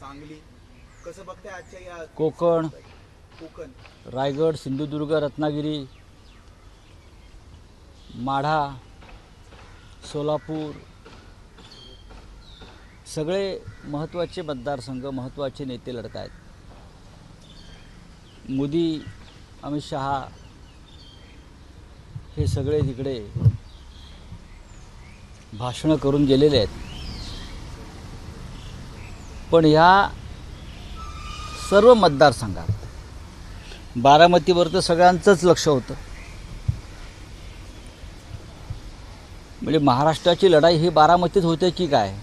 सांगली. कसं बघताय आजच्या या कोकण. कोकण? रायगड सिंधुदुर्ग रत्नागिरी माढा सोलापूर सगळे महत्त्वाचे मतदारसंघ महत्त्वाचे नेते लढत आहेत. मोदी अमित शहा हे सगळे तिकडे भाषणं करून गेलेले आहेत. पण ह्या सर्व मतदारसंघात बारामतीवर तर सगळ्यांचंच लक्ष होतं. म्हणजे महाराष्ट्राची लढाई ही बारामतीत होते की काय?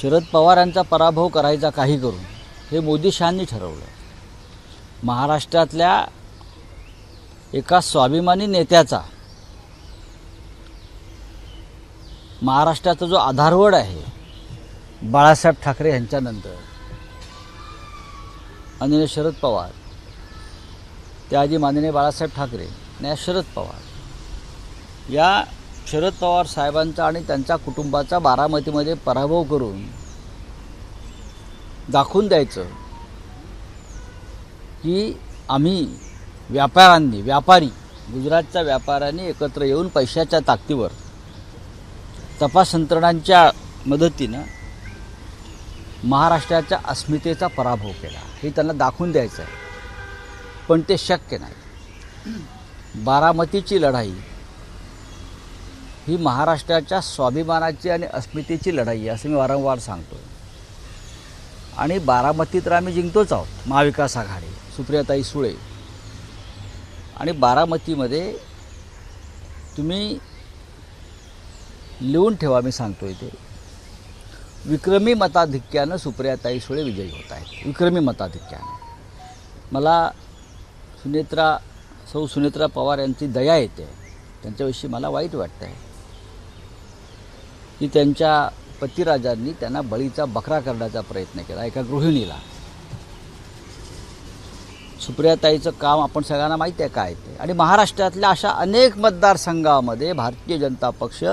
शरद पवारांचा पराभव करायचा काही करून हे मोदी शहांनी ठरवलं. महाराष्ट्रातल्या एका स्वाभिमानी नेत्याचा महाराष्ट्राचा जो आधारवड आहे बाळासाहेब ठाकरे यांच्यानंतर. माननीय शरद पवार. त्याआधी माननीय बाळासाहेब ठाकरे आणि शरद पवार. या शरद पवार साहेबांचा आणि त्यांच्या कुटुंबाचा बारामतीमध्ये पराभव करून दाखवून द्यायचं की आम्ही व्यापाऱ्यांनी व्यापारी गुजरातच्या व्यापाऱ्यांनी एकत्र येऊन पैशाच्या ताकदीवर तपास यंत्रणांच्या मदतीनं महाराष्ट्राच्या अस्मितेचा पराभव केला. हे त्यांना दाखवून द्यायचं आहे. पण ते शक्य नाही. बारामतीची लढाई ही महाराष्ट्राच्या स्वाभिमानाची आणि अस्मितेची लढाई आहे असं मी वारंवार सांगतो आणि बारामतीत तर आम्ही जिंकतोच आहोत महाविकास आघाडी सुप्रियाताई सुळे. आणि बारामतीमध्ये तुम्ही लिहून ठेवा मी सांगतो इथे विक्रमी मताधिक्यानं सुप्रियाताई सुळे विजयी होत आहेत. विक्रमी मताधिक्यानं. मला सुनेत्रा सौ सुनेत्रा पवार यांची दया येते. त्यांच्याविषयी मला वाईट वाटतं आहे की त्यांच्या पतिराजांनी त्यांना बळीचा बकरा करण्याचा प्रयत्न केला एका गृहिणीला. सुप्रियाताईचं काम आपण सगळ्यांना माहिती आहे काय ते. आणि महाराष्ट्रातल्या अशा अनेक मतदारसंघामध्ये भारतीय जनता पक्ष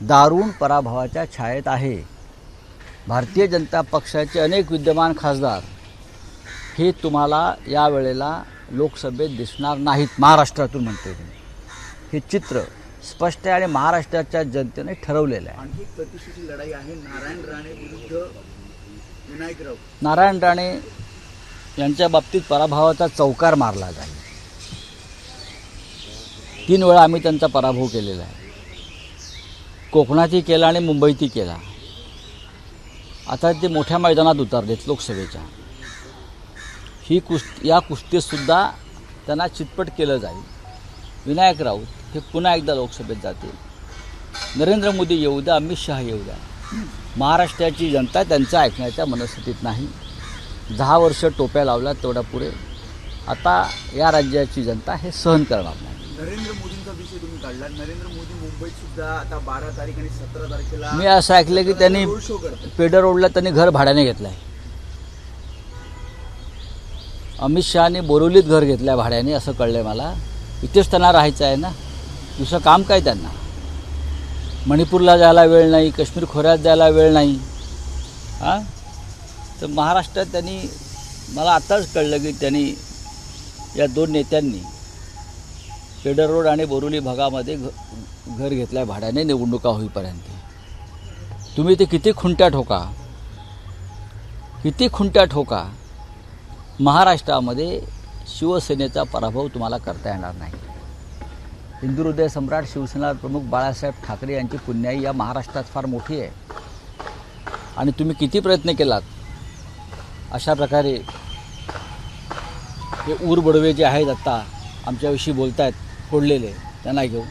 दारुण पराभवाच्या छायेत आहे. भारतीय जनता पक्षाचे अनेक विद्यमान खासदार हे तुम्हाला यावेळेला लोकसभेत दिसणार नाहीत महाराष्ट्रातून म्हणतोय मी. हे चित्र स्पष्ट आहे आणि महाराष्ट्राच्या जनतेने ठरवलेलं आहे. आणखी एक प्रतिष्ठेची लढाई आहे नारायण राणे विरुद्ध विनायक राऊत. नारायण राणे यांच्या बाबतीत पराभवाचा चौकार मारला जाईल. तीन वेळा आम्ही त्यांचा पराभव केलेला आहे. कोकणातही केला आणि मुंबईतही केला. आता ते मोठ्या मैदानात उतारलेत लोकसभेच्या. ही कुस्ती या कुस्तीतसुद्धा त्यांना चितपट केलं जाईल. विनायक राऊत हे पुन्हा एकदा लोकसभेत जातील. नरेंद्र मोदी येऊ द्या अमित शहा येऊ द्या. महाराष्ट्राची जनता त्यांचं ऐकण्याच्या मनस्थितीत नाही. दहा वर्ष टोप्या लावल्या तेवढ्या पुरे आता या राज्याची जनता हे सहन करणार नाही. नरेंद्र मोदींचा विषय तुम्ही काढला नरेंद्र मोदी मुंबईत सुद्धा आता बारा तारीख आणि सतरा तारखेला मी असं ऐकलं की त्यांनी रोड शो करतात. पेडर रोडला त्यांनी घर भाड्याने घेतलं आहे अमित शहाने बोरिवलीत घर घेतलं आहे भाड्याने असं कळलं आहे मला. इथेच त्यांना राहायचं आहे ना. दुसरं काम काय त्यांना? मणिपूरला जायला वेळ नाही काश्मीर खोऱ्यात जायला वेळ नाही. हां? तर महाराष्ट्रात त्यांनी मला आताच कळलं की त्यांनी या दोन नेत्यांनी पेडर रोड आणि बोरुली भागामध्ये घ घर घेतलं आहे भाड्याने निवडणुका होईपर्यंत. तुम्ही ते किती खुंट्या ठोका? किती खुंट्या ठोका? महाराष्ट्रामध्ये शिवसेनेचा पराभव तुम्हाला करता येणार नाही. हिंदू हृदय सम्राट शिवसेना प्रमुख बाळासाहेब ठाकरे यांची पुण्याई या महाराष्ट्रात फार मोठी आहे. आणि तुम्ही किती प्रयत्न केलात? अशा प्रकारे हे ऊर बडवे जे आहेत आत्ता आमच्याविषयी बोलत आहेत फोडलेले त्यांना घेऊन.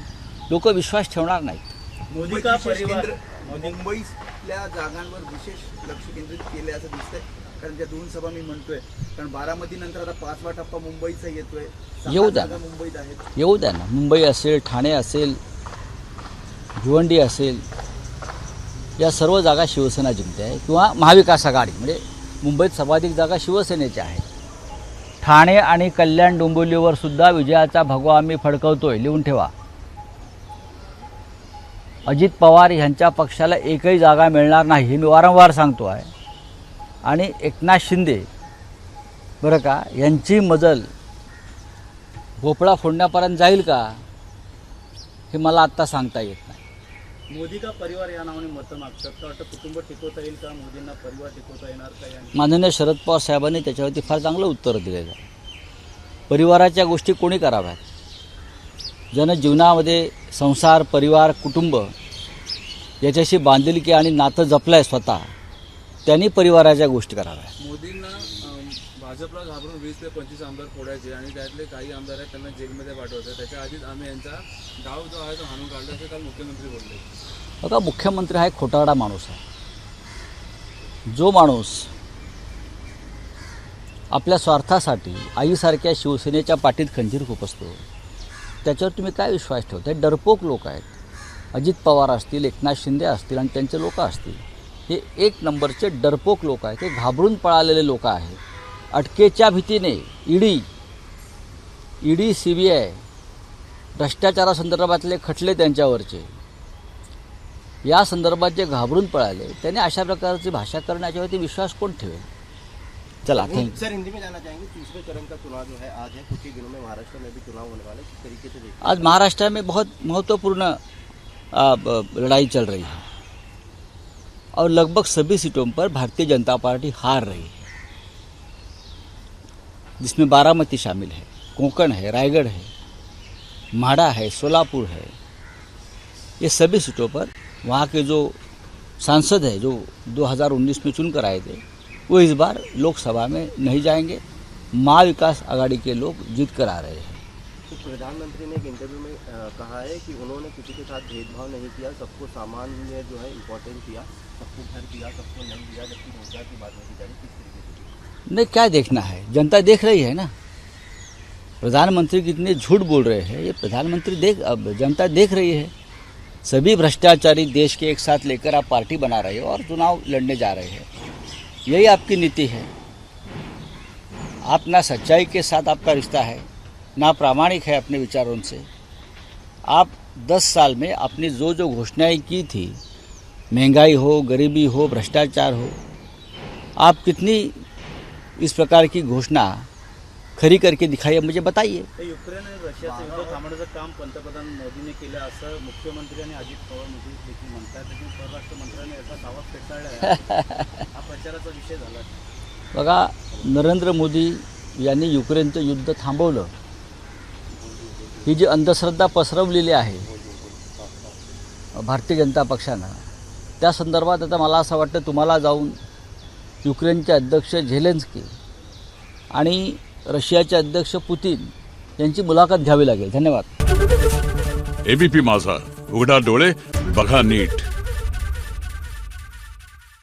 लोक विश्वास ठेवणार नाहीत. मोदी का विशेष परिवार- मुंबईतल्या जागांवर विशेष लक्ष केंद्रित केले असं दिसतंय. कारण त्या दोन सभा मी म्हणतोय. कारण बारामती नंतर आता पाचवा टप्पा मुंबईचा येतोय. येऊ द्या. जागा मुंबईत आहेत. येऊ द्या ना. मुंबई असेल ठाणे असेल भिवंडी असेल या सर्व जागा शिवसेना जिंकते आहे. किंवा महाविकास आघाडी. म्हणजे मुंबईत सर्वाधिक जागा शिवसेनेच्या आहेत ठाणे आणि कल्याण डोंबिवलीवर सुद्धा विजयाचा भगवा आम्ही फडकवतोय. लिहून ठेवा. अजित पवार ह्यांच्या पक्षाला एकही जागा मिळणार नाही हे मी वारंवार सांगतो आहे. आणि एकनाथ शिंदे बरं का यांची मजल भोपळा फोडण्यापर्यंत जाईल का हे मला आत्ता सांगता येत नाही. मोदी का परिवार या नावाने मतं मागतात का वाटतं कुटुंब टिकवता येईल का? मोदींना परिवार टिकवता येणार का? या माननीय शरद पवार साहेबांनी त्याच्यावरती फार चांगलं उत्तर दिलेलं आहे. परिवाराच्या गोष्टी कोणी कराव्यात? ज्यानं जीवनामध्ये संसार परिवार कुटुंब याच्याशी बांधिलकी आणि नातं जपलं आहे स्वतः. त्यांनी परिवाराच्या गोष्टी कराव्या मोदींना भाजपला घाबरून वीस ते पंचवीस आमदार फोडायचे आणि त्यातले काही आमदार आहेत त्यांना जेलमध्ये पाठवायचे त्याच्या आधीच आम्ही यांचा डाव जो आहे तो हाणून काढला असं काल मुख्यमंत्री बोलले. बघा मुख्यमंत्री हा एक खोटारडा माणूस आहे. जो माणूस आपल्या स्वार्थासाठी आईसारख्या शिवसेनेच्या पाठीत खंजीर खुपसतो त्याच्यावर तुम्ही काय विश्वास ठेवता? हे डरपोक लोक आहेत. अजित पवार असतील एकनाथ शिंदे असतील आणि त्यांचे लोक असतील. हे एक नंबरचे डरपोक लोक आहेत. ते घाबरून पळालेले लोक आहेत. अटकेच्या भीतीने ED ED C B I भ्रष्टाचारासंदर्भातले खटले त्यांच्यावरचे. या संदर्भात जे घाबरून पळाले त्याने अशा प्रकारची भाषा करण्याच्यावरती विश्वास कोण ठेवेल? चला सर हिंदी में जानना चाहेंगे तीसरे चरण का चुनाव जो है आज है कुछ ही दिनों में महाराष्ट्र में भी चुनाव होने वाले किस तरीके से देखते आज महाराष्ट्र में बहुत महत्त्वपूर्ण लड़ाई चल रही है। और लगभग सभी सीटों पर भारतीय जनता पार्टी हार रही है। जिसमें बारामती शामिल है। कोंकण है, रायगढ़ है, माड़ा है, सोलापुर है। ये सभी सीटों पर वहाँ के जो सांसद है, जो 2019 में चुनकर आए थे, वो इस बार लोकसभा में नहीं जाएँगे। माँ विकास आघाड़ी के लोग जीत कर आ रहे हैं। तो प्रधानमंत्री ने एक इंटरव्यू में कहा है कि उन्होंने किसी के साथ भेदभाव नहीं किया, सबको सामान्य जो है इम्पोर्टेंस दिया सबको घर दिया, सबको नहीं दिया, जबकि रोज़गार की बात नहीं जा रही नहीं, क्या देखना है? जनता देख रही है ना? प्रधानमंत्री कितने झूठ बोल रहे हैं, ये प्रधानमंत्री देख, अब जनता देख रही है। सभी भ्रष्टाचारी देश के एक साथ लेकर आप पार्टी बना रहे हो और चुनाव लड़ने जा रहे हैं। यही आपकी नीति है। आप ना सच्चाई के साथ आपका रिश्ता है, ना प्रामाणिक है अपने विचारों से। आप दस साल में अपनी जो जो घोषणाएँ की थी, महँगाई हो, गरीबी हो, भ्रष्टाचार हो, आप कितनी इस प्रकार की घोषणा खरी करके दिखाई मुझे बताइए। तर युक्रेन आणि रशियाचं युद्ध थांबवण्याचं काम पंतप्रधान मोदींनी केलं असं मुख्यमंत्री आणि अजित पवार मोदी देखील म्हणतात. परराष्ट्र मंत्र्यांनी याचा दावा फेटाळला हा प्रचाराचा विषय झाला. बघा नरेंद्र मोदी यांनी युक्रेनचं युद्ध थांबवलं. ही जी अंधश्रद्धा पसरवलेली आहे भारतीय जनता पक्षानं त्या संदर्भात आता मला असं वाटतं तुम्हाला जाऊन युक्रेनचे अध्यक्ष झेलेन्स्की आणि रशियाचे अध्यक्ष पुतीन यांची मुलाखत घ्यावी लागेल. धन्यवाद. एबीपी माझा. उघडा डोळे बघा नीट.